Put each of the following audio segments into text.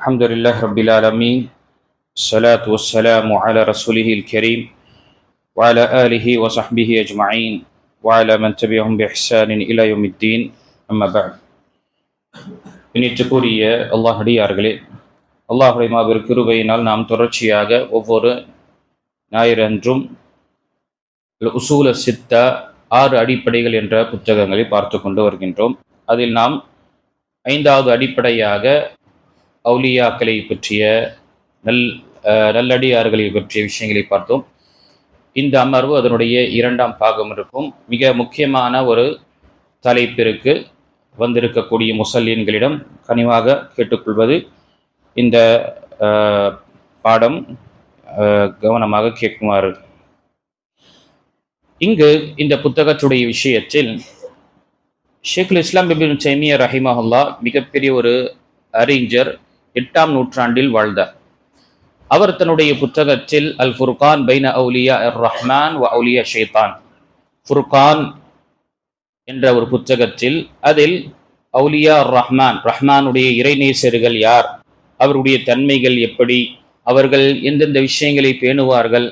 الحمد لله رب العالمين الصلاة والسلام على رسوله الكريم وعلى آله وصحبه أجمعين وعلى من تبعهم بإحسان إلى يوم الدين أما بعد இனிற்றுக்குரிய அல்லாஹடியார்களே அல்லாஹுடைய மாபெரும் கிருபையினால் நாம் தொடர்ச்சியாக ஒவ்வொரு ஞாயிறன்றும் உசூல சித்தா ஆறு அடிப்படைகள் என்ற புத்தகங்களை பார்த்து கொண்டு வருகின்றோம் அதில் நாம் ஐந்தாவது அடிப்படையாக அவுலியாக்களை பற்றிய நல் நல்லடியார்களை பற்றிய விஷயங்களை பார்த்தோம். இந்த அமர்வு அதனுடைய இரண்டாம் பாகம் இருக்கும். மிக முக்கியமான ஒரு தலைப்பிற்கு வந்திருக்கக்கூடிய முசல்லின்களிடம் கனிவாக கேட்டுக்கொள்வது இந்த பாடம் அஹ், கவனமாக கேட்குமாறு. இங்கு இந்த புத்தகத்துடைய விஷயத்தில் ஷேக்குல் இஸ்லாம் பிபின் சைமியா ரஹிமஹுல்லா மிகப்பெரிய ஒரு அறிஞர் எட்டாம் நூற்றாண்டில் வாழ்ந்தார். அவர் தன்னுடைய புத்தகத்தில் அல் ஃபுர்கான் பைன அவுலியா அர் ரஹ்மான் வ அவுலியா ஷேத்தான். ஃபுர்கான் என்ற ஒரு புத்தகத்தில் அதில் அவுலியா அர் ரஹ்மான் ரஹ்மானுடைய இறைநேசர்கள் யார் அவருடைய தன்மைகள் எப்படி அவர்கள் எந்தெந்த விஷயங்களை பேணுவார்கள்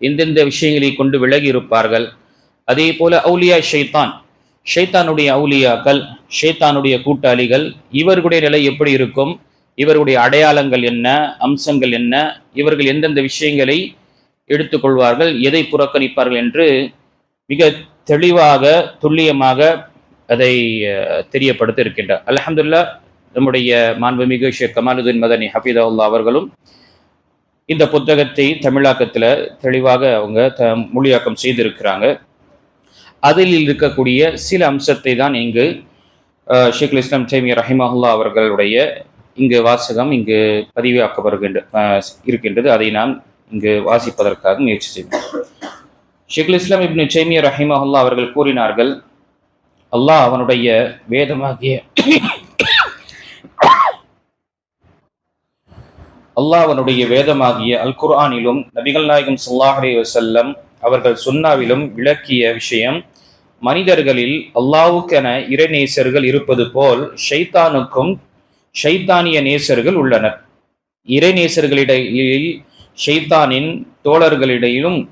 எந்தெந்த விஷயங்களை கொண்டு விலகி இருப்பார்கள் அதே போல அவுலியா ஷைத்தான் ஷைத்தானுடைய அவுலியாக்கள் ஷைத்தானுடைய கூட்டாளிகள் இவர்களுடைய நிலை எப்படி இருக்கும் இவருடைய அடையாளங்கள் என்ன அம்சங்கள் என்ன இவர்கள் எந்தெந்த விஷயங்களை எடுத்துக்கொள்வார்கள் எதை புறக்கணிப்பார்கள் என்று மிக தெளிவாக துல்லியமாக அதை அஹ், தெரியப்படுத்த இருக்கின்றார். நம்முடைய மாண்புமிகு ஷேக் கமாலுதீன் மதனி ஹபீதவுல்லா அவர்களும் இந்த புத்தகத்தை தமிழாக்கத்தில் தெளிவாக அவங்க த மொழியாக்கம் செய்திருக்கிறாங்க. அதில் இருக்கக்கூடிய சில அம்சத்தை தான் இங்கு ஷேக் இஸ்லாம் டைமியா ரஹிமஹுல்லா அவர்களுடைய இங்கு வாசகம் இங்கு பதிவாக்கப்படுகின்ற அஹ், இருக்கின்றது. அதை நாம் இங்கு வாசிப்பதற்காக முயற்சி செய்வோம். ஷேகுல் இஸ்லாம் இப்னு சைமியா ரஹிமஹுல்லா அவர்கள் கூறினார்கள் அல்லாஹ் அவனுடைய வேதமாகிய அல்லாஹ் அவனுடைய வேதமாகிய அல் குர்ஆனிலும் நபிகள் நாயகம் ஸல்லல்லாஹு வசல்லம் அவர்கள் சுன்னாவிலும் விளக்கிய விஷயம் மனிதர்களில் அல்லாவுக்கென இறைநேசர்கள் இருப்பது போல் ஷைத்தானுக்கும் ஷைத்தானிய நேசர்கள் உள்ளனர். இறைநேசர்களிடையில் ஷைத்தானின் தோழர்களிடையிலும்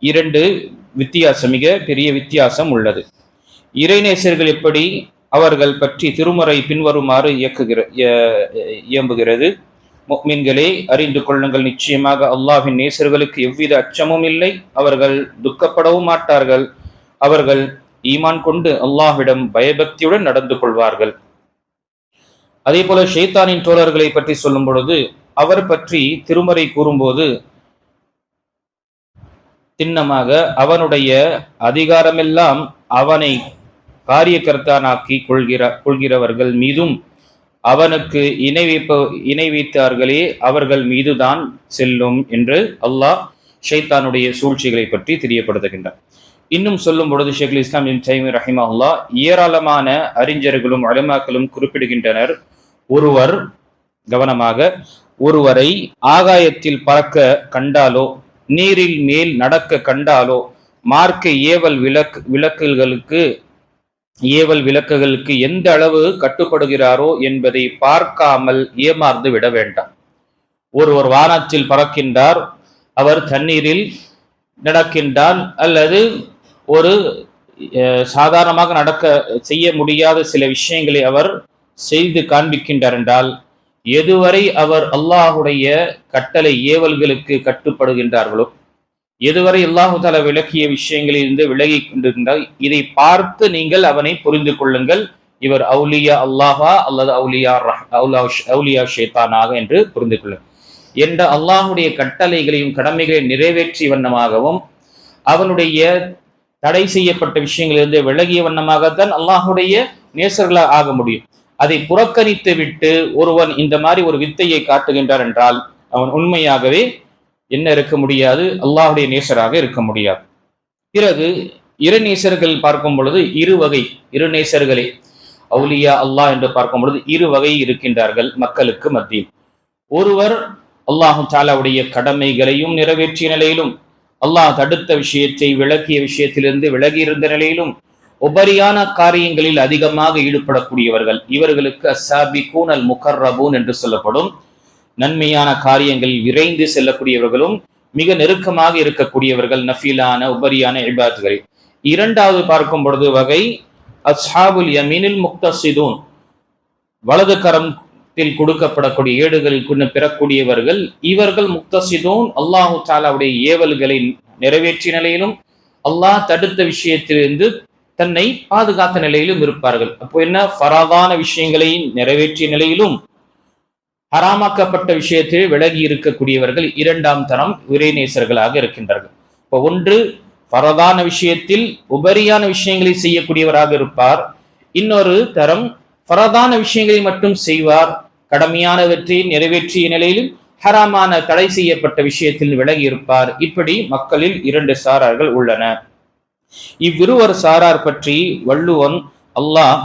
இரண்டு வித்தியாசம் மிக பெரிய வித்தியாசம் உள்ளது. இறைநேசர்கள் எப்படி அவர்கள் பற்றி திருமுறை பின்வருமாறு இயக்குகிற இய- இயம்புகிறது? மீன்களே அறிந்து கொள்ளுங்கள். நிச்சயமாக அல்லாஹ்வின் நேசர்களுக்கு எவ்வித அச்சமும் இல்லை. அவர்கள் துக்கப்படவும் மாட்டார்கள். அவர்கள் ஈமான் கொண்டு அல்லாஹ்விடம் பயபக்தியுடன் நடந்து கொள்வார்கள். அதே போல ஷெய்தானின் தோழர்களை பற்றி சொல்லும் பொழுது அவர் பற்றி திருமறை கூறும்போது திண்ணமாக அவனுடைய அதிகாரமெல்லாம் அவனை காரியக்கர்த்தானாக்கி கொள்கிற கொள்கிறவர்கள் மீதும் அவனுக்கு இணை வைப்ப இணை வைத்தார்களே அவர்கள் மீதுதான் செல்லும் என்று அல்லாஹ் ஷைத்தானுடைய சூழ்ச்சிகளை பற்றி தெரியப்படுத்துகின்றார் இன்னும் சொல்லும் பொழுது ஷேகுல் இஸ்லாம் இன் ரஹிமா ரஹிமஹுல்லா ஏராளமான அறிஞர்களும் அலமாக்களும் குறிப்பிடுகின்றனர். ஒருவர் கவனமாக ஒருவரை ஆகாயத்தில் பறக்க கண்டாலோ நீரில் மேல் நடக்க கண்டாலோ மார்க்க ஏவல் விளக்கு விளக்குகளுக்கு ஏவல் விளக்குகளுக்கு எந்த அளவு கட்டுப்படுகிறாரோ என்பதை பார்க்காமல் ஏமாந்து விட வேண்டாம். ஒருவர் வானத்தில் பறக்கின்றார் அவர் தண்ணீரில் நடக்கின்றார் அல்லது ஒரு சாதாரணமாக நடக்க செய்ய முடியாத சில விஷயங்களை அவர் செய்து காண்பிக்கின்றார் என்றால் எதுவரை அவர் அல்லாஹுடைய கட்டளை ஏவல்களுக்கு கட்டுப்படுகின்றார்களோ எதுவரை அல்லாஹு தலா விளக்கிய விஷயங்களில் இருந்து விலகி கொண்டிருந்தால் இதை பார்த்து நீங்கள் அவனை புரிந்து கொள்ளுங்கள். இவர் அவுலியா அல்லாஹா அல்லது அவுலியா ரஹ் அவுலா அவுலியா ஷேத்தானாக என்று புரிந்து கொள்ளும் என்ற அல்லாஹுடைய கட்டளைகளையும் கடமைகளை நிறைவேற்றி வண்ணமாகவும் அவனுடைய தடை செய்யப்பட்ட விஷயங்களிலிருந்து விலகிய வண்ணமாகத்தான் அல்லாஹுடைய நேசர்களாக ஆக முடியும். அதை புறக்கணித்து விட்டு ஒருவன் இந்த மாதிரி ஒரு வித்தையை காட்டுகின்றார் என்றால் அவன் உண்மையாகவே என்ன இருக்க முடியாது? அல்லாஹுடைய நேசராக இருக்க முடியாது. பிறகு இரு நேசர்கள் பார்க்கும் பொழுது இரு வகை இரு நேசர்களே அவுலியா அல்லாஹ் என்று பார்க்கும் பொழுது இரு வகை இருக்கின்றார்கள் மக்களுக்கு மத்தியில். ஒருவர் அல்லாஹு தாலாவுடைய கடமைகளையும் நிறைவேற்றிய நிலையிலும் அல்லாஹ் தடுத்த விஷயத்தை விளக்கிய விஷயத்திலிருந்து விலகி இருந்த நிலையிலும் உபரியான காரியங்களில் அதிகமாக ஈடுபடக்கூடியவர்கள் இவர்களுக்கு அசாபி கூனல் முகர்ரபூன் என்று சொல்லப்படும். நன்மையான காரியங்களில் விரைந்து செல்லக்கூடியவர்களும் மிக நெருக்கமாக இருக்கக்கூடியவர்கள் நஃபீலான உபரியான இபாத்துகளில் இரண்டாவது பார்க்கும் பொழுது வகை அஸ்ஹாபுல் யமீனில் முக்தசிதூன். வலது கரத்தில் கொடுக்கப்படக்கூடிய ஏடுகளில் கொண்டு பெறக்கூடியவர்கள் இவர்கள் முக்தசிதூன் அல்லாஹு தாலாவுடைய ஏவல்களை நிறைவேற்றிய நிலையிலும் அல்லாஹ் தடுத்த விஷயத்திலிருந்து தன்னை பாதுகாத்த நிலையிலும் இருப்பார்கள். அப்போ என்ன? ஃபராதான விஷயங்களை நிறைவேற்றிய நிலையிலும் ஹராமாக்கப்பட்ட விஷயத்தில் விலகி இருக்கக்கூடியவர்கள் இரண்டாம் தரம் உரைநேசர்களாக இருக்கின்றார்கள். இப்போ ஒன்று பரதான விஷயத்தில் உபரியான விஷயங்களை செய்யக்கூடியவராக இருப்பார். இன்னொரு தரம் பரதான விஷயங்களை மட்டும் செய்வார். கடமையானவற்றை நிறைவேற்றிய நிலையிலும் ஹராமான தடை செய்யப்பட்ட விஷயத்தில் விலகி இருப்பார். இப்படி மக்களில் இரண்டு சாரார்கள் உள்ளன இவ்விருவர் சாரார் பற்றி வள்ளுவன் அல்லாஹ்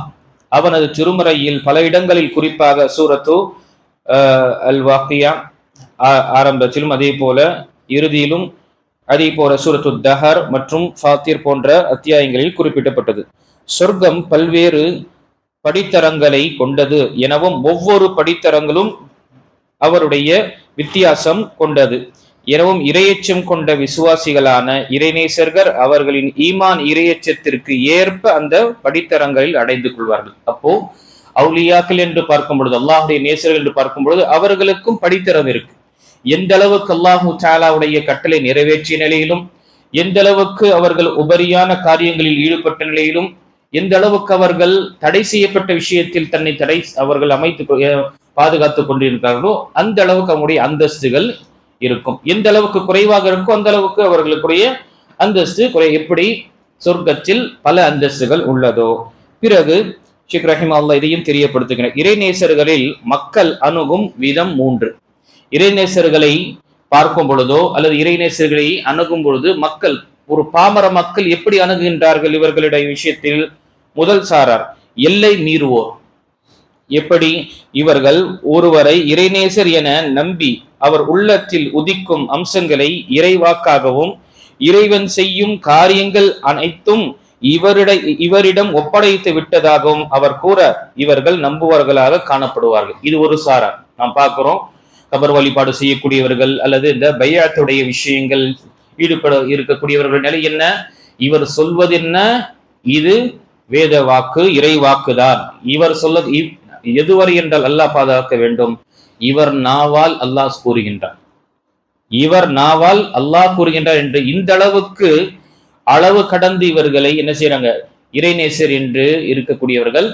அவனது திருமறையில் பல இடங்களில் குறிப்பாக சூரத்து அல் வாக்கியா ஆரம்பத்திலும் அதே போல இறுதியிலும் அதே போல சூரத்து தஹர் மற்றும் ஃபாத்திர் போன்ற அத்தியாயங்களில் குறிப்பிடப்பட்டது. சொர்க்கம் பல்வேறு படித்தரங்களை கொண்டது எனவும் ஒவ்வொரு படித்தரங்களும் அவருடைய வித்தியாசம் கொண்டது. எனவும் இரையச்சம் கொண்ட விசுவாசிகளான இறைநேசர்கள் அவர்களின் ஈமான் இரையச்சத்திற்கு ஏற்ப அந்த படித்தரங்களில் அடைந்து கொள்வார்கள். அப்போ அவுலியாக்கள் என்று பார்க்கும் பொழுது அல்லாஹுடைய நேசர்கள் என்று பார்க்கும் பொழுது அவர்களுக்கும் படித்தரம் இருக்கு. எந்த அளவுக்கு அல்லாஹு சாலாவுடைய கட்டளை நிறைவேற்றிய நிலையிலும் எந்த அளவுக்கு அவர்கள் உபரியான காரியங்களில் ஈடுபட்ட நிலையிலும் எந்த அளவுக்கு அவர்கள் தடை செய்யப்பட்ட விஷயத்தில் தன்னை தடை அவர்கள் அமைத்து பாதுகாத்துக் கொண்டிருக்கிறார்களோ அந்த அளவுக்கு அவங்களுடைய அந்தஸ்துகள் இருக்கும். எந்த அளவுக்கு குறைவாக இருக்கோ அந்த அளவுக்கு அவர்களுக்குரிய அந்தஸ்து குறை. எப்படி? சொர்க்கத்தில் பல அந்தஸ்துகள் உள்ளதோ. பிறகு ஷேக் ரஹிம் அல்லா இதையும் தெரியப்படுத்துகிறார். இறைநேசர்களில் மக்கள் அணுகும் விதம் மூன்று. இறைநேசர்களை பார்க்கும் பொழுதோ அல்லது இறைநேசர்களை அணுகும் பொழுது மக்கள் ஒரு பாமர மக்கள் எப்படி அணுகுகின்றார்கள் இவர்களுடைய விஷயத்தில்? முதல் சாரார் எல்லை மீறுவோர். எப்படி? இவர்கள் ஒருவரை இறைநேசர் என நம்பி அவர் உள்ளத்தில் உதிக்கும் அம்சங்களை இறைவாக்காகவும் இறைவன் செய்யும் காரியங்கள் அனைத்தும் இவரிட இவரிடம் ஒப்படைத்து விட்டதாகவும் அவர் கூற இவர்கள் நம்புவர்களாக காணப்படுவார்கள். இது ஒரு சாரா நாம் பார்க்கிறோம். கபர் வழிபாடு செய்யக்கூடியவர்கள் அல்லது இந்த பையாத்துடைய விஷயங்கள் ஈடுபட இருக்கக்கூடியவர்கள் நிலை என்ன? இவர் சொல்வது என்ன? இது வேத வாக்கு இறை வாக்குதான். இவர் சொல்ல எதுவரை என்றால் அல்லாஹ் பாதுகாக்க வேண்டும்? இவர் நாவால் அல்லாஹ் கூறுகின்றார் இவர் நாவால் அல்லாஹ் கூறுகின்றார் என்று இந்த அளவுக்கு அளவு கடந்து இவர்களை என்ன செய்யறாங்க இறைநேசர் என்று இருக்கக்கூடியவர்கள்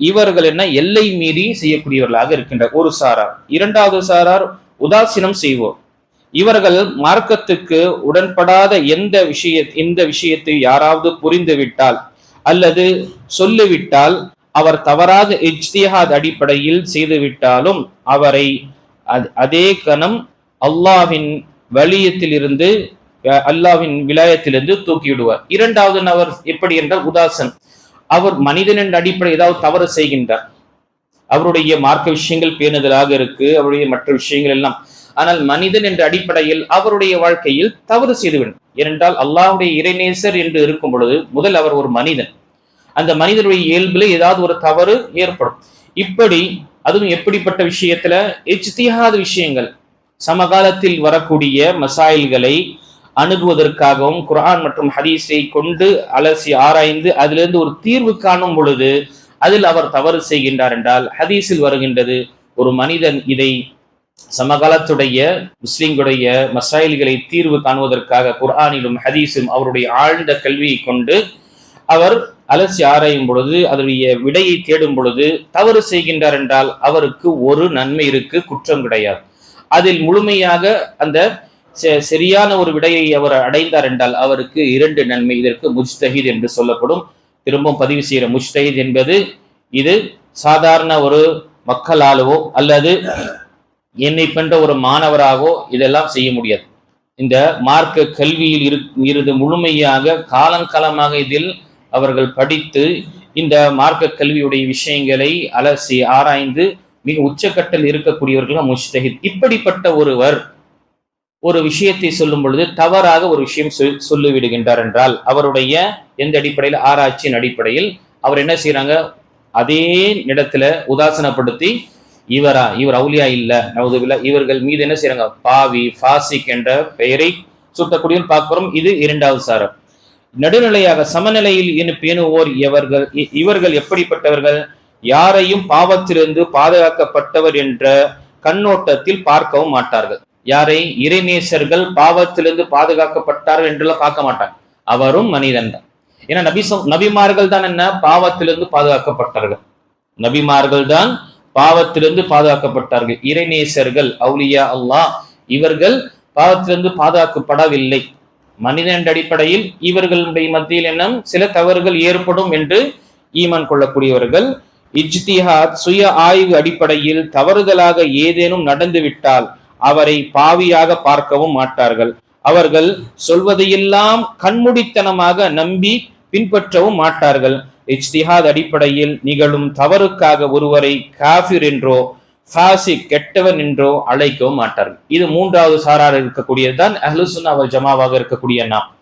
இவர்கள் என்ன எல்லை மீறி செய்யக்கூடியவர்களாக இருக்கின்றார். ஒரு சாரார். இரண்டாவது சாரார் உதாசீனம் செய்வோர். இவர்கள் மார்க்கத்துக்கு உடன்படாத எந்த விஷய இந்த விஷயத்தை யாராவது புரிந்துவிட்டால் அல்லது சொல்லிவிட்டால் அவர் தவறாக இஜ்திஹாத் அடிப்படையில் செய்துவிட்டாலும் அவரை அதே கணம் அல்லாவின் வலியத்திலிருந்து அல்லாவின் விலாயத்திலிருந்து தூக்கிவிடுவார். இரண்டாவது நபர் எப்படி என்றால் உதாசன். அவர் மனிதன் என்ற அடிப்படை ஏதாவது தவறு செய்கின்றார். அவருடைய மார்க்க விஷயங்கள் பேணுதலாக இருக்கு அவருடைய மற்ற விஷயங்கள் எல்லாம். ஆனால் மனிதன் என்ற அடிப்படையில் அவருடைய வாழ்க்கையில் தவறு செய்துவிடும். ஏனென்றால் அல்லாஹுடைய இறைநேசர் என்று இருக்கும் பொழுது முதல் அவர் ஒரு மனிதன். அந்த மனிதனுடைய இயல்புல ஏதாவது ஒரு தவறு ஏற்படும். இப்படி அதுவும் எப்படிப்பட்ட விஷயத்துல? எச்தியாத விஷயங்கள். சமகாலத்தில் வரக்கூடிய மசாயில்களை அணுகுவதற்காகவும் குரான் மற்றும் ஹதீஸை கொண்டு அலசி ஆராய்ந்து அதிலிருந்து ஒரு தீர்வு காணும் பொழுது அதில் அவர் தவறு செய்கின்றார் என்றால் ஹதீஸில் வருகின்றது ஒரு மனிதன் இதை சமகாலத்துடைய முஸ்லிம்களுடைய மசாயில்களை தீர்வு காணுவதற்காக குர்ஆனிலும் ஹதீஸும் அவருடைய ஆழ்ந்த கல்வியை கொண்டு அவர் அலசி ஆராயும் பொழுது அதனுடைய விடையை தேடும் பொழுது தவறு செய்கின்றார் என்றால் அவருக்கு ஒரு நன்மை இருக்கு குற்றம் கிடையாது. அதில் முழுமையாக அந்த சரியான ஒரு விடையை அவர் அடைந்தார் என்றால் அவருக்கு இரண்டு நன்மை இதற்கு முஜ்தஹித் என்று சொல்லப்படும். திரும்பவும் பதிவு செய்கிற முஜ்தஹித் என்பது இது சாதாரண ஒரு மக்களாலவோ அல்லது என்னை பெற்ற ஒரு மாணவராகவோ இதெல்லாம் செய்ய முடியாது. இந்த மார்க்க கல்வியில் இரு இருது முழுமையாக காலங்காலமாக இதில் அவர்கள் படித்து இந்த மார்க்க கல்வியுடைய விஷயங்களை அலசி ஆராய்ந்து மிக உச்சக்கட்டில் இருக்கக்கூடியவர்கள் முஷ்தஹித் இப்படிப்பட்ட ஒருவர் ஒரு விஷயத்தை சொல்லும் பொழுது தவறாக ஒரு விஷயம் சொல் சொல்லிவிடுகின்றார் என்றால் அவருடைய எந்த அடிப்படையில் ஆராய்ச்சியின் அடிப்படையில் அவர் என்ன செய்யறாங்க அதே இடத்துல உதாசனப்படுத்தி இவரா இவர் அவுலியா இல்ல நவுதுபில்லா இவர்கள் மீது என்ன செய்யறாங்க பாவி ஃபாசிக் என்ற பெயரை சூட்டக்கூடிய பார்க்கிறோம். இது இரண்டாவது சாரம். நடுநிலையாக சமநிலையில் இனி- பேணுவோர் இவர்கள் இ- இவர்கள் எப்படிப்பட்டவர்கள்? யாரையும் பாவத்திலிருந்து பாதுகாக்கப்பட்டவர் என்ற கண்ணோட்டத்தில் பார்க்கவும் மாட்டார்கள். யாரை? இறைநேசர்கள் பாவத்திலிருந்து பாதுகாக்கப்பட்டார்கள் என்றெல்லாம் பார்க்க மாட்டாங்க. அவரும் மனிதன் தான். ஏன்னா நபி நபிமார்கள் தான் என்ன? பாவத்திலிருந்து பாதுகாக்கப்பட்டார்கள். நபிமார்கள் தான் பாவத்திலிருந்து பாதுகாக்கப்பட்டார்கள். இறைநேசர்கள் அவுலியா அல்லாஹ் இவர்கள் பாவத்திலிருந்து பாதுகாக்கப்படவில்லை. மனிதன் அடிப்படையில் இவர்களுடைய மத்தியில் என்ன சில தவறுகள் ஏற்படும் என்று ஈமான் கொள்ளக்கூடியவர்கள் இஜ்திஹாத் சுய ஆய்வு அடிப்படையில் தவறுதலாக ஏதேனும் நடந்துவிட்டால் அவரை பாவியாக பார்க்கவும் மாட்டார்கள். அவர்கள் சொல்வதையெல்லாம் கண்முடித்தனமாக நம்பி பின்பற்றவும் மாட்டார்கள். இஜ்திஹாத் அடிப்படையில் நிகழும் தவறுக்காக ஒருவரை காஃபிர் என்றோ ஃபாசி கெட்டவன் என்றோ அழைக்கவும் மாட்டார்கள். இது மூன்றாவது சாரார் இருக்கக்கூடியதுதான் அஹ்லுசுன் அவர் ஜமாவாக இருக்கக்கூடிய நாம்.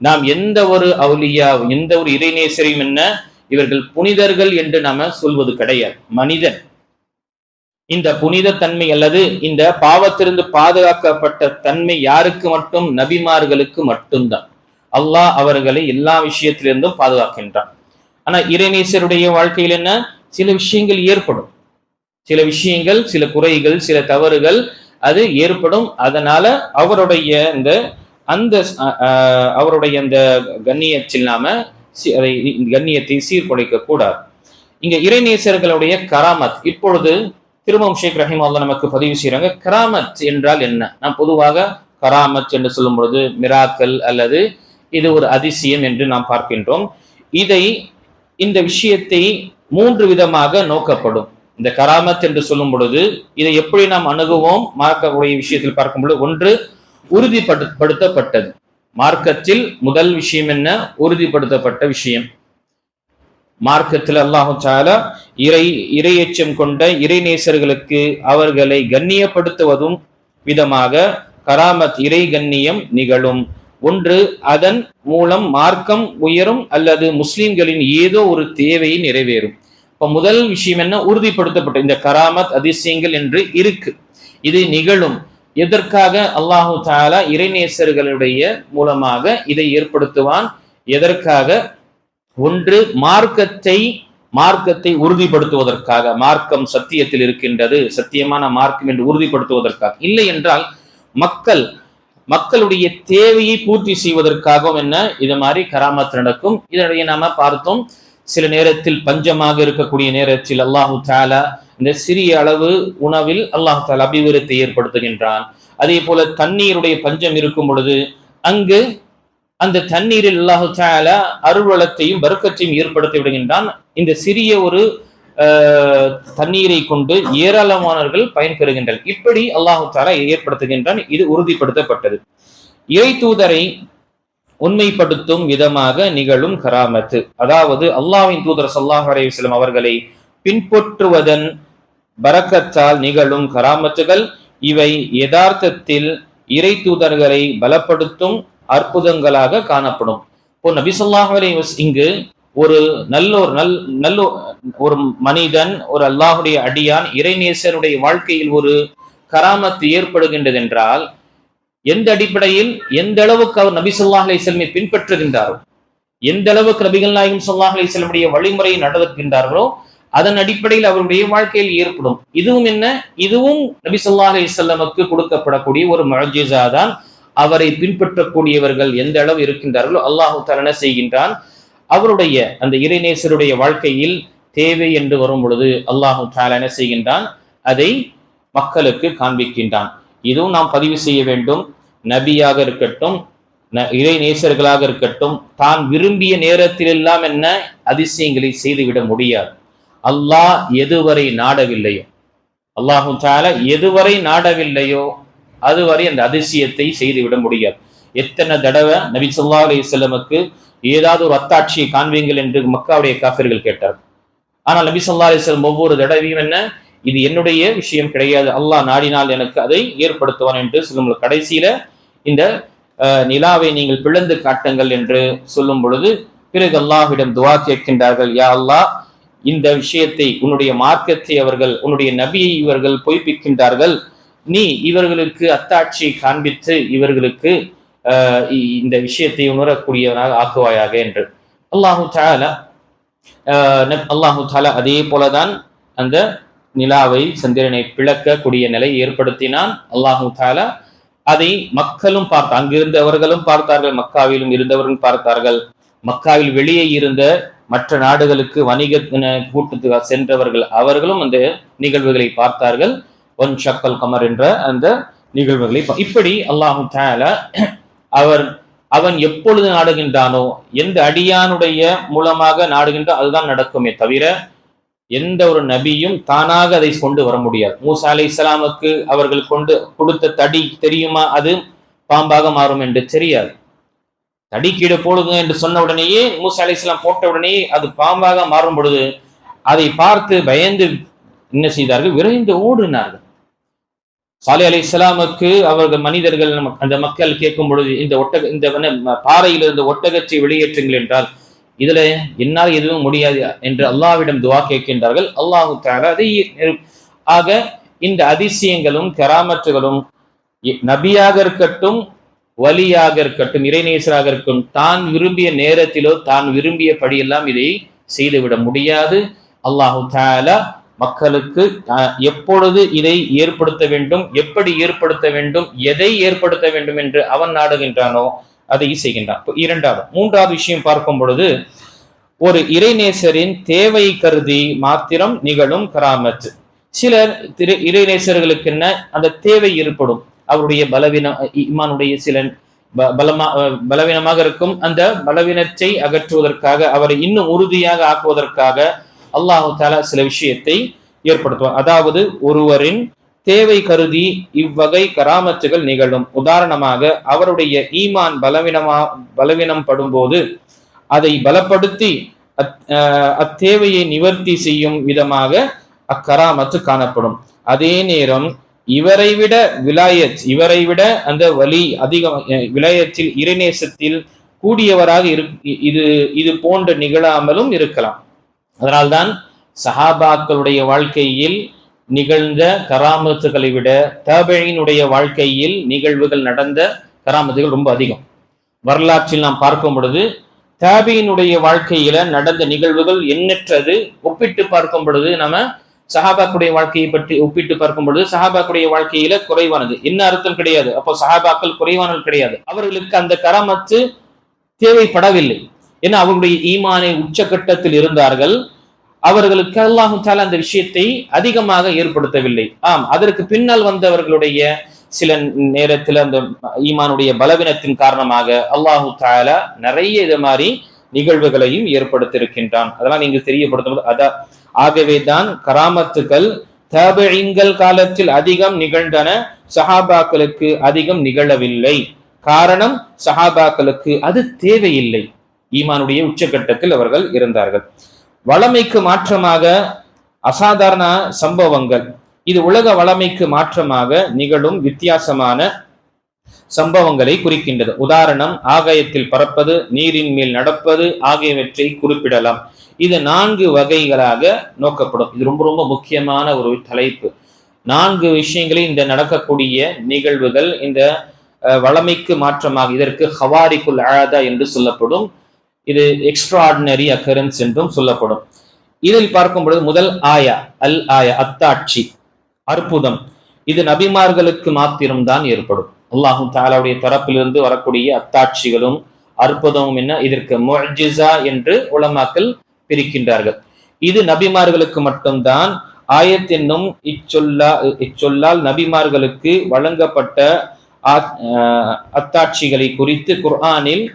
நாம் எந்த ஒரு அவுலியா எந்த ஒரு இறைநேசரையும் என்ன இவர்கள் புனிதர்கள் என்று நாம சொல்வது கிடையாது. மனிதன். இந்த புனித தன்மை அல்லது இந்த பாவத்திலிருந்து பாதுகாக்கப்பட்ட தன்மை யாருக்கு மட்டும் நபிமார்களுக்கு மட்டும்தான். அல்லாஹ் அவர்களை எல்லா விஷயத்திலிருந்தும் பாதுகாக்கின்றான். ஆனா இறைநேசருடைய வாழ்க்கையில் என்ன? சில விஷயங்கள் ஏற்படும். சில விஷயங்கள் சில குறைகள் சில தவறுகள் அது ஏற்படும். அதனால அவருடைய இந்த அந்த அவருடைய அந்த கண்ணியச்சில்லாம அதை கண்ணியத்தை சீர்குலைக்க கூடாது. இங்க இறைநேசர்களுடைய கராமத் இப்பொழுது திருமம் ஷேக் ரஹிம் அல்லா நமக்கு பதிவு செய்யறாங்க கராமத் என்றால் என்ன? நாம் பொதுவாக கராமத் என்று சொல்லும் பொழுது மிராக்கல் அல்லது இது ஒரு அதிசயம் என்று நாம் பார்க்கின்றோம். இதை இந்த விஷயத்தை மூன்று விதமாக நோக்கப்படும். இந்த கராமத் என்று சொல்லும் பொழுது இதை எப்படி நாம் அணுகுவோம்? மார்க்கக்கூடிய விஷயத்தில் பார்க்கும் பொழுது ஒன்று உறுதிப்படுத்தப்பட்டது. மார்க்கத்தில் முதல் விஷயம் என்ன? உறுதிப்படுத்தப்பட்ட விஷயம். மார்க்கத்தில் அல்லாஹு சாலா இறை இரையச்சம் கொண்ட இறைநேசர்களுக்கு அவர்களை கண்ணியப்படுத்துவதும் விதமாக கராமத் இறை கண்ணியம் நிகழும். ஒன்று அதன் மூலம் மார்க்கம் உயரும் அல்லது முஸ்லிம்களின் ஏதோ ஒரு தேவையை நிறைவேறும். இப்ப முதல் விஷயம் என்ன? உறுதிப்படுத்தப்பட்ட இந்த கராமத் அதிசயங்கள் என்று இருக்கு. இது நிகழும். எதற்காக அல்லாஹு தாலா இறைநேசர்களுடைய மூலமாக இதை ஏற்படுத்துவான்? எதற்காக? ஒன்று மார்க்கத்தை மார்க்கத்தை உறுதிப்படுத்துவதற்காக. மார்க்கம் சத்தியத்தில் இருக்கின்றது. சத்தியமான மார்க்கம் என்று உறுதிப்படுத்துவதற்காக. இல்லை என்றால் மக்கள் மக்களுடைய தேவையை பூர்த்தி செய்வதற்காகவும் என்ன? இது மாதிரி கராமத் நடக்கும். இதனுடைய நாம பார்த்தோம். சில நேரத்தில் பஞ்சமாக இருக்கக்கூடிய நேரத்தில் அல்லாஹு தாலா இந்த சிறிய அளவு உணவில் அல்லாஹு தாலா அபிவிருத்தை ஏற்படுத்துகின்றான். அதே போல தண்ணீருடைய பஞ்சம் இருக்கும் பொழுது அங்கு அந்த தண்ணீரில் அல்லாஹு தாலா அருள்வளத்தையும் வர்க்கத்தையும் ஏற்படுத்தி விடுகின்றான். இந்த சிறிய ஒரு தண்ணீரை கொண்டு ஏராளமானவர்கள் பயன்பெறுகின்றனர். இப்படி அல்லாஹு தாலா ஏற்படுத்துகின்றான். இது உறுதிப்படுத்தப்பட்டது. இறை தூதரை உண்மைப்படுத்தும் விதமாக நிகழும் கராமத்து. அதாவது அல்லாவின் தூதர் சல்லாஹ் அலைஹி அவர்களை பின்பற்றுவதன் பரக்கத்தால் நிகழும் கராமத்துகள் இவை யதார்த்தத்தில் இறை தூதர்களை பலப்படுத்தும் அற்புதங்களாக காணப்படும். இப்போ நபி ஸல்லல்லாஹு இங்கு ஒரு இங்கு ஒரு நல் நல்ல ஒரு மனிதன் ஒரு அல்லாஹுடைய அடியான் இறைநேசருடைய வாழ்க்கையில் ஒரு கராமத்து ஏற்படுகின்றது என்றால் எந்த அடிப்படையில் எந்த அளவுக்கு அவர் நபி ஸல்லல்லாஹு அலைஹி பின்பற்றுகின்றாரோ எந்த அளவுக்கு நபிகள் நாயகம் ஸல்லல்லாஹு அலைஹி வழிமுறையை நடந்துகின்றார்களோ அதன் அடிப்படையில் அவருடைய வாழ்க்கையில் ஏற்படும். இதுவும் என்ன? இதுவும் நபி ஸல்லல்லாஹு அலைஹி கொடுக்கப்படக்கூடிய ஒரு முஅஜிஸா தான் அவரை பின்பற்றக்கூடியவர்கள் எந்த அளவு இருக்கின்றார்களோ அல்லாஹு தஆலா என்ன செய்கின்றான்? அவருடைய அந்த இறைநேசருடைய வாழ்க்கையில் தேவை என்று வரும் பொழுது அல்லாஹு தாலன செய்கின்றான்? அதை மக்களுக்கு காண்பிக்கின்றான். இதுவும் நாம் பதிவு செய்ய வேண்டும். நபியாக இருக்கட்டும் ந- இறை நேசர்களாக இருக்கட்டும் தான் விரும்பிய நேரத்திலெல்லாம் என்ன? அதிசயங்களை செய்துவிட முடியாது. அல்லாஹ் எதுவரை நாடவில்லையோ அல்லாஹு தால எதுவரை நாடவில்லையோ அதுவரை அந்த அதிசயத்தை செய்துவிட முடியாது. எத்தனை தடவை நபி சொல்லா அலி வஸல்லமுக்கு ஏதாவது ஒரு அத்தாட்சியை காண்பீங்கள் என்று மக்காவுடைய காஃபிர்கள் கேட்டார் ஆனால் நபி சொல்லா அலைஹி ஒவ்வொரு தடவையும் என்ன? இது என்னுடைய விஷயம் கிடையாது. அல்லாஹ் நாடினால் எனக்கு அதை ஏற்படுத்துவான் என்று சொல்லும் கடைசியில இந்த நிலாவை நீங்கள் பிளந்து காட்டுங்கள் என்று சொல்லும் பொழுது பிறகு அல்லாஹ்விடம் துவா கேட்கின்றார்கள் யா அல்லாஹ் இந்த விஷயத்தை உன்னுடைய மார்க்கத்தை அவர்கள் உன்னுடைய நபியை இவர்கள் பொய்ப்பிக்கின்றார்கள். நீ இவர்களுக்கு அத்தாட்சியை காண்பித்து இவர்களுக்கு இந்த விஷயத்தை உணரக்கூடியவனாக ஆக்குவாயாக என்று. அல்லாஹு தாலா அல்லாஹு தாலா அதே போலதான் அந்த நிலாவை சந்திரனை பிளக்கக்கூடிய நிலை ஏற்படுத்தினான் அல்லாஹு தாலா அதை மக்களும் பார்த்த அங்கிருந்தவர்களும் பார்த்தார்கள் மக்காவிலும் இருந்தவர்களும் பார்த்தார்கள். மக்காவில் வெளியே இருந்த மற்ற நாடுகளுக்கு வணிக கூட்டத்துக்கு சென்றவர்கள் அவர்களும் அந்த நிகழ்வுகளை பார்த்தார்கள். ஒன் ஷக்கல் கமர் என்ற அந்த நிகழ்வுகளை இப்படி அல்லாஹு தாலா அவர் அவன் எப்பொழுது நாடுகின்றானோ எந்த அடியானுடைய மூலமாக நாடுகின்றோ அதுதான் நடக்குமே தவிர எந்த ஒரு நபியும் தானாக அதை கொண்டு வர முடியாது. மூசா அலை இஸ்லாமுக்கு அவர்கள் கொண்டு கொடுத்த தடி தெரியுமா? அது பாம்பாக மாறும் என்று தெரியாது. தடி கீழே போடுங்க என்று சொன்ன உடனேயே மூசா அலை இஸ்லாம் போட்ட உடனேயே அது பாம்பாக மாறும் பொழுது அதை பார்த்து பயந்து என்ன செய்தார்கள்? விரைந்து ஓடினார்கள். சாலை அலை இஸ்லாமுக்கு அவர்கள் மனிதர்கள் நம்ம- அந்த மக்கள் கேட்கும் பொழுது இந்த ஒட்டக இந்த பாறையிலிருந்து ஒட்டகத்தை வெளியேற்றுங்கள் என்றால் இதுல என்னால் எதுவும் முடியாது என்று அல்லாஹ்விடம் துவா கேட்கின்றார்கள். அல்லாஹு தஆலா அதை ஆக இந்த அதிசயங்களும் கராமத்துகளும் நபியாக இருக்கட்டும் வலியாக இருக்கட்டும் இறைநேசராக இருக்கட்டும் தான் விரும்பிய நேரத்திலோ தான் விரும்பிய படியெல்லாம் இதை செய்துவிட முடியாது. அல்லாஹு தாலா மக்களுக்கு எப்பொழுது இதை ஏற்படுத்த வேண்டும் எப்படி ஏற்படுத்த வேண்டும் எதை ஏற்படுத்த வேண்டும் என்று அவன் நாடுகின்றானோ அதை செய்கின்றான். இப்போ இரண்டாவது மூன்றாவது விஷயம் பார்க்கும் பொழுது ஒரு இறைநேசரின் தேவை கருதி மாத்திரம் நிகழும் கராமத். சிலர் திரு இறைநேசர்களுக்கு என்ன? அந்த தேவை ஏற்படும். அவருடைய பலவீன இமானுடைய சில ப- பலமா பலவீனமாக இருக்கும். அந்த பலவீனத்தை அகற்றுவதற்காக அவரை இன்னும் உறுதியாக ஆக்குவதற்காக அல்லாஹு தாலா சில விஷயத்தை ஏற்படுத்துவார் அதாவது ஒருவரின் தேவை கருதி இவ்வகை கராமத்துகள் நிகழும். உதாரணமாக அவருடைய ஈமான் பலவீனமா பலவீனம் படும்போது அதை பலப்படுத்தி அத்- அஹ் அத்தேவையை நிவர்த்தி செய்யும் விதமாக அக்கராமத்து காணப்படும். அதே நேரம் இவரை விட விலாயத் இவரை விட அந்த வலி அதிகம் விலாயத்தில் இறைநேசத்தில் கூடியவராக இரு இது இது போன்று நிகழாமலும் இருக்கலாம். அதனால்தான் சஹாபாக்களுடைய வாழ்க்கையில் நிகழ்ந்த கராமத்துகளை விட தாபழியினுடைய வாழ்க்கையில் நிகழ்வுகள் நடந்த கராமத்துகள் ரொம்ப அதிகம். வரலாற்றில் நாம் பார்க்கும் பொழுது தாபியினுடைய வாழ்க்கையில நடந்த நிகழ்வுகள் எண்ணற்றது ஒப்பிட்டு பார்க்கும் பொழுது நம்ம சஹாபாக்குடைய வாழ்க்கையை பற்றி ஒப்பிட்டு பார்க்கும் பொழுது சஹாபாக்குடைய வாழ்க்கையில குறைவானது. என்ன அர்த்தம் கிடையாது. அப்போ சஹாபாக்கள் குறைவானது கிடையாது. அவர்களுக்கு அந்த கராமத்து தேவைப்படவில்லை. ஏன்னா அவர்களுடைய ஈமானை உச்சகட்டத்தில் இருந்தார்கள். அவர்களுக்கு அல்லாஹு தாலா அந்த விஷயத்தை அதிகமாக ஏற்படுத்தவில்லை. ஆம் அதற்கு பின்னால் வந்தவர்களுடைய சில நேரத்தில் அந்த ஈமானுடைய பலவீனத்தின் காரணமாக அல்லாஹு தாலா நிறைய இது மாதிரி நிகழ்வுகளையும் ஏற்படுத்தியிருக்கின்றான். அதெல்லாம் நீங்க தெரியப்படுத்தும் அத ஆகவே தான் கராமத்துகள் தபழிங்கள் காலத்தில் அதிகம் நிகழ்ந்தன சஹாபாக்களுக்கு அதிகம் நிகழவில்லை. காரணம் சஹாபாக்களுக்கு அது தேவையில்லை. ஈமானுடைய உச்சகட்டத்தில் அவர்கள் இருந்தார்கள். வளமைக்கு மாற்றமாக அசாதாரண சம்பவங்கள். இது உலக வளமைக்கு மாற்றமாக நிகழும் வித்தியாசமான சம்பவங்களை குறிக்கின்றது. உதாரணம் ஆகாயத்தில் பறப்பது நீரின் மேல் நடப்பது ஆகியவற்றை குறிப்பிடலாம். இது நான்கு வகைகளாக நோக்கப்படும். இது ரொம்ப ரொம்ப முக்கியமான ஒரு தலைப்பு. நான்கு விஷயங்களில் இந்த நடக்கக்கூடிய நிகழ்வுகள் இந்த வளமைக்கு மாற்றமாக இதற்கு ஹவாரிக்குல் ஆதா என்று சொல்லப்படும் இது எக்ஸ்ட்ராடினரி அக்கரன்ஸ் என்றும் சொல்லப்படும். இதில் பார்க்கும் பொழுது முதல் ஆயா அல் ஆயா அத்தாட்சி அற்புதம். இது நபிமார்களுக்கு மாத்திரம்தான் ஏற்படும். அல்லாஹும் தாலாவுடைய தரப்பிலிருந்து வரக்கூடிய அத்தாட்சிகளும் அற்புதமும் என்ன? இதற்கு முஅஜிசா என்று உலமாக்கள் பிரிக்கின்றார்கள். இது நபிமார்களுக்கு மட்டும்தான் ஆயத் என்னும் இச்சொல்லா இச்சொல்லால் நபிமார்களுக்கு வழங்கப்பட்ட ஆ- ஆஹ் அத்தாட்சிகளை குறித்து குர்ஆனில்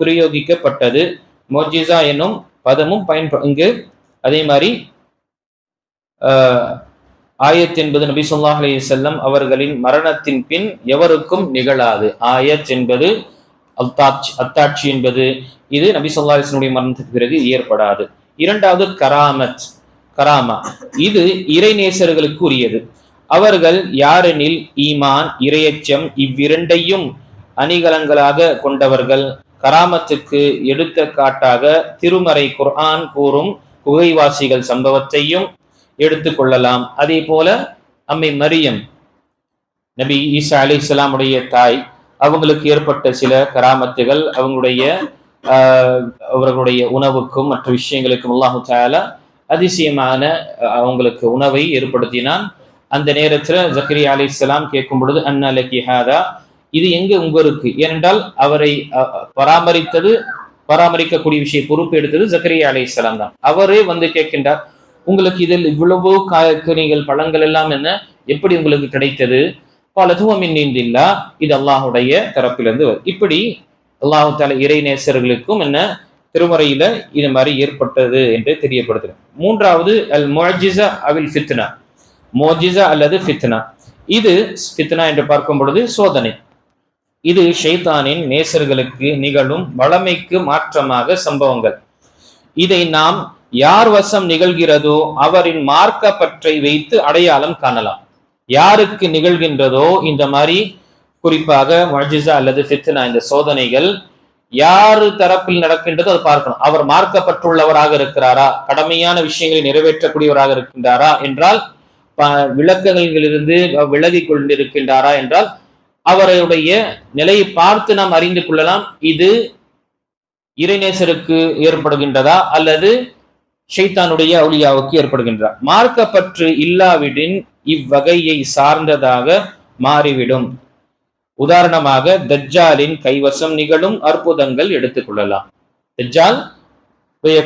பிரயோகிக்கப்பட்டது. மொஜிசா என்னும் பதமும் பயன்ப இங்கு அதே மாதிரி ஆயத் என்பது நபி சொல்லாஹ் அலி செல்லம் அவர்களின் மரணத்தின் பின் எவருக்கும் நிகழாது. ஆயத் என்பது அத்தாட்சி அத்தாட்சி என்பது இது நபி சொல்லா அலிஸ்லனுடைய மரணத்துக்கு பிறகு ஏற்படாது. இரண்டாவது கராமத் கராமா. இது இறைநேசர்களுக்கு உரியது. அவர்கள் யாரெனில் ஈமான் இரையச்சம் இவ்விரண்டையும் அணிகலங்களாக கொண்டவர்கள். கராமத்துக்கு எடுத்த காட்டாக திருமறை குர்ஆன் கூறும் குகைவாசிகள் சம்பவத்தையும் எடுத்துக்கொள்ளலாம் அதே போல அம்மை மரியம் நபி ஈசா அலி இஸ்லாமுடைய தாய் அவங்களுக்கு ஏற்பட்ட சில கராமத்துகள் அவங்களுடைய ஆஹ், அவர்களுடைய உணவுக்கும் மற்ற விஷயங்களுக்கும் அல்லாஹு தாலா அதிசயமான அவங்களுக்கு உணவை ஏற்படுத்தினான். அந்த நேரத்தில் ஜக்கரியா அலி இஸ்லாம் கேட்கும் பொழுது அன்னலகி ஹாதா? இது எங்க உங்களுக்கு? ஏனென்றால் அவரை பராமரித்தது பராமரிக்கக்கூடிய விஷய பொறுப்பு எடுத்தது ஜக்கரியா அலை இஸ்லாம் தான். அவரே வந்து கேட்கின்றார் உங்களுக்கு இதில் இவ்வளவு காய்கறிகள் பழங்கள் எல்லாம் என்ன? எப்படி உங்களுக்கு கிடைத்தது? பலதுவமின் நீந்தில்லா. இது அல்லாஹுடைய தரப்பிலிருந்து இப்படி அல்லாஹு தால இறை நேசர்களுக்கும் என்ன? திருமுறையில இது மாதிரி ஏற்பட்டது என்று தெரியப்படுத்துகிறேன் மூன்றாவது அல் மொஜிசா அவில் ஃபித்னா. மோஜிசா அல்லது ஃபித்னா. இது ஃபித்னா என்று பார்க்கும் பொழுது சோதனை. இது ஷைத்தானின் நேசர்களுக்கு நிகழும் வளமைக்கு மாற்றமாக சம்பவங்கள். இதை நாம் யார் வசம் நிகழ்கிறதோ அவரின் மார்க்க பற்றை வைத்து அடையாளம் காணலாம். யாருக்கு நிகழ்கின்றதோ இந்த மாதிரி குறிப்பாக மஜிசா அல்லது ஃபித்னா இந்த சோதனைகள் யாரு தரப்பில் நடக்கின்றதோ அதை பார்க்கணும். அவர் மார்க்கப்பட்டுள்ளவராக இருக்கிறாரா? கடமையான விஷயங்களை நிறைவேற்றக்கூடியவராக இருக்கின்றாரா? என்றால் விளக்கங்களிலிருந்து விலகிக் கொண்டிருக்கின்றாரா? என்றால் அவருடைய நிலையை பார்த்து நாம் அறிந்து கொள்ளலாம். இது இறைநேசருக்கு ஏற்படுகின்றதா? அல்லது ஷைத்தானுடைய அவுளியாவுக்கு ஏற்படுகின்றதா? மார்க்கப்பற்று இல்லாவிடின் இவ்வகையை சார்ந்ததாக மாறிவிடும். உதாரணமாக தஜ்ஜாலின் கைவசம் நிகழும் அற்புதங்கள் எடுத்துக்கொள்ளலாம் தஜ்ஜால்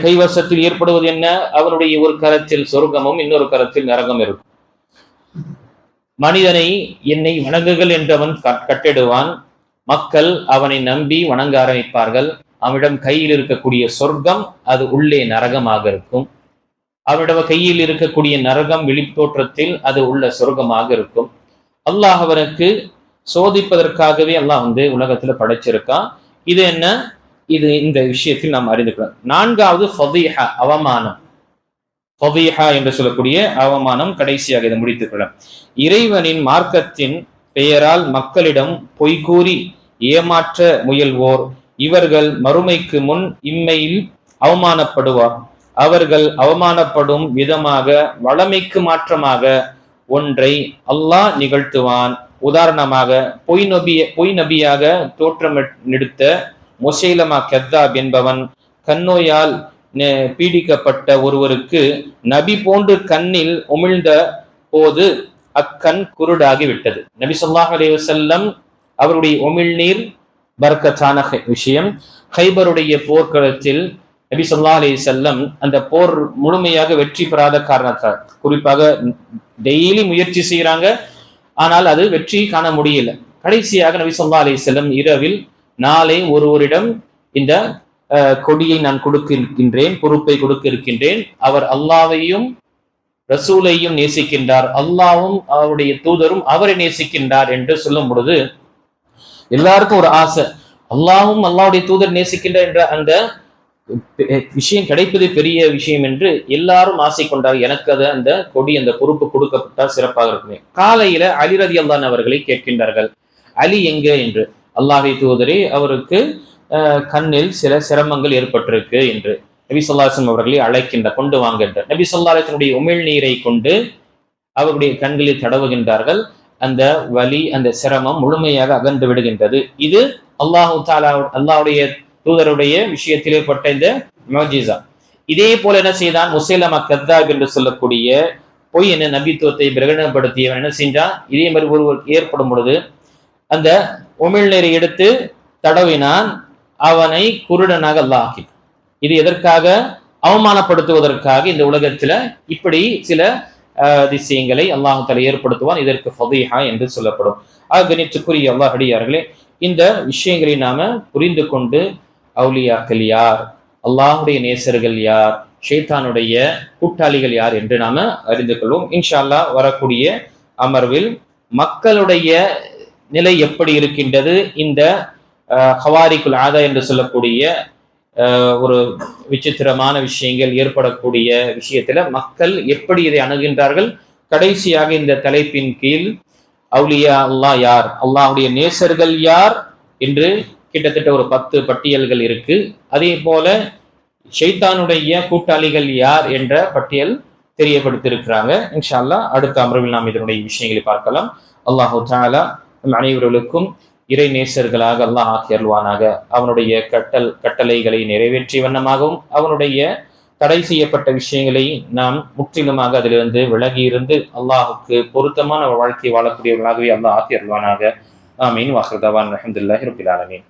கைவசத்தில் ஏற்படுவது என்ன? அவனுடைய ஒரு கரத்தில் சொர்க்கமும் இன்னொரு கரத்தில் நரகம் இருக்கும். மனிதனை என்னை வணங்குகள் என்றவன் கட்- கட்டிடுவான். மக்கள் அவனை நம்பி வணங்க ஆரம்பிப்பார்கள். அவனிடம் கையில் இருக்கக்கூடிய சொர்க்கம் அது உள்ளே நரகமாக இருக்கும். அவனிடம் கையில் இருக்கக்கூடிய நரகம் வெளித்தோற்றத்தில் அது உள்ள சொர்க்கமாக இருக்கும். அல்லாஹ் அவனுக்கு சோதிப்பதற்காகவே அல்லாஹ் வந்து உலகத்துல படைச்சிருக்கான். இது என்ன? இது இந்த விஷயத்தில் நாம் அறிந்துக்கிறோம் நான்காவது ஃபதீஹா அவமானம். ஃபதீஹா என்று சொல்லக்கூடிய அவமானம் கடைசியாக இதை முடித்துக்கொள்ளும் இறைவனின் மார்க்கத்தின் பெயரால் மக்களிடம் பொய்கூறி ஏமாற்ற முயல்வோர் இவர்கள் மறுமைக்கு முன் இம்மையில் அவமானப்படுவார். அவர்கள் அவமானப்படும் விதமாக வளமைக்கு மாற்றமாக ஒன்றை அல்லாஹ் நிகழ்த்துவான். உதாரணமாக பொய் நபிய பொய் நபியாக தோற்றமெடுத்த மொசைலமா கெத்தாப் என்பவன் கண்ணோயால் பீடிக்கப்பட்ட ஒருவருக்கு நபி போன்று கண்ணில் உமிழ்ந்த போது அக்கண் குருடாகிவிட்டது. நபி சொல்லாஹ் அலைஹி அவருடைய உமிழ்நீர் பர்க்கத்தான ஹை- விஷயம். ஹைபருடைய போர்க்களத்தில் நபி சொல்லா அலி செல்லம் அந்த போர் முழுமையாக வெற்றி பெறாத காரணத்தால் குறிப்பாக டெய்லி முயற்சி செய்கிறாங்க ஆனால் அது வெற்றி காண முடியல. கடைசியாக நபி சொல்லா அலி செல்லம் இரவில் நாளை ஒருவரிடம் இந்த கொடியை நான் கொடுக்க இருக்கின்றேன் பொறுப்பை கொடுக்க இருக்கின்றேன் அவர் அல்லாவையும் ரசூலையும் நேசிக்கின்றார். அல்லாவும் அவருடைய தூதரும் அவரை நேசிக்கின்றார் என்று சொல்லும் பொழுது எல்லாருக்கும் ஒரு ஆசை. அல்லாவும் அல்லாவுடைய தூதர் நேசிக்கின்றார் என்ற அந்த விஷயம் கிடைப்பது பெரிய விஷயம் என்று எல்லாரும் ஆசை கொண்டார் எனக்கு அது அந்த கொடி அந்த பொறுப்பு கொடுக்கப்பட்டால் சிறப்பாக இருக்குமே. காலையில அலிரதி அல்லான் அவர்களை கேட்கின்றார்கள். அலி எங்க என்று. அல்லாஹை தூதரே அவருக்கு கண்ணில் சில சிரமங்கள் ஏற்பட்டிருக்கு என்று நபி சொல்லாசம் அவர்களை அழைக்கின்ற கொண்டு வாங்கின்ற. நபி சொல்லாசனுடைய உமிழ் நீரை கொண்டு அவருடைய கண்களில் தடவுகின்றார்கள். அந்த வலி அந்த சிரமம் முழுமையாக அகன்று விடுகின்றது. இது அல்லாஹு தாலா அல்லாஹ்வுடைய தூதருடைய விஷயத்தில் ஏற்பட்ட இந்த மோஜிசா. இதே போல என்ன செய்தான்? முசைலமா கத்தாப் என்று சொல்லக்கூடிய பொய் என்ன நபித்துவத்தை பிரகடனப்படுத்தியவன் என்ன செஞ்சான்? இதே மாதிரி ஒருவர் ஏற்படும் பொழுது அந்த உமிழ்நீரை எடுத்து தடவினான். அவனை குருடனாக அல்லாஹ் இது எதற்காக? அவமானப்படுத்துவதற்காக இந்த உலகத்துல இப்படி சில அதிசயங்களை அல்லாஹ் தலை ஏற்படுத்துவான். இதற்கு ஃபதீஹா என்று சொல்லப்படும். ஆக கணித்துக்குரிய அல்லாஹ் அடியார்களே இந்த விஷயங்களை நாம புரிந்து கொண்டு அவுலியாக்கள் யார்? அல்லாஹுடைய நேசர்கள் யார்? ஷேத்தானுடைய கூட்டாளிகள் யார் என்று நாம அறிந்து கொள்வோம். இன்ஷால்லா வரக்கூடிய அமர்வில் மக்களுடைய நிலை எப்படி இருக்கின்றது? இந்த ஹவாரிக்குல் ஆதா என்று சொல்லக்கூடிய ஒரு விசித்திரமான விஷயங்கள் ஏற்படக்கூடிய விஷயத்துல மக்கள் எப்படி இதை அணுகின்றார்கள்? கடைசியாக இந்த தலைப்பின் கீழ் அவுலியா அல்லாஹ் யார்? அல்லாஹுடைய நேசர்கள் யார்? என்று கிட்டத்தட்ட ஒரு பத்து பட்டியல்கள் இருக்கு. அதே போல ஷைத்தானுடைய கூட்டாளிகள் யார் என்ற பட்டியல் தெரியப்படுத்தியிருக்கிறாங்க. இன்ஷா அல்லாஹ் அடுத்த அமர்வில் நாம் இதனுடைய விஷயங்களை பார்க்கலாம். அல்லாஹு தாலா நம் அனைவர்களுக்கும் இறை நேசர்களாக அல்லாஹ் ஆக்கி அவனுடைய கட்டல் கட்டளைகளை நிறைவேற்றி வண்ணமாகவும் அவனுடைய தடை செய்யப்பட்ட விஷயங்களை நாம் முற்றிலுமாக அதிலிருந்து விலகி இருந்து அல்லாஹுக்கு பொருத்தமான வாழ்க்கையை வாழ்க்கை வாழக்கூடியவர்களாகவே அல்லாஹ் ஆக்கி ஆமீன். வாஹர்தவான் அஹமதுல்லாஹி ரபில் ஆலமீன்.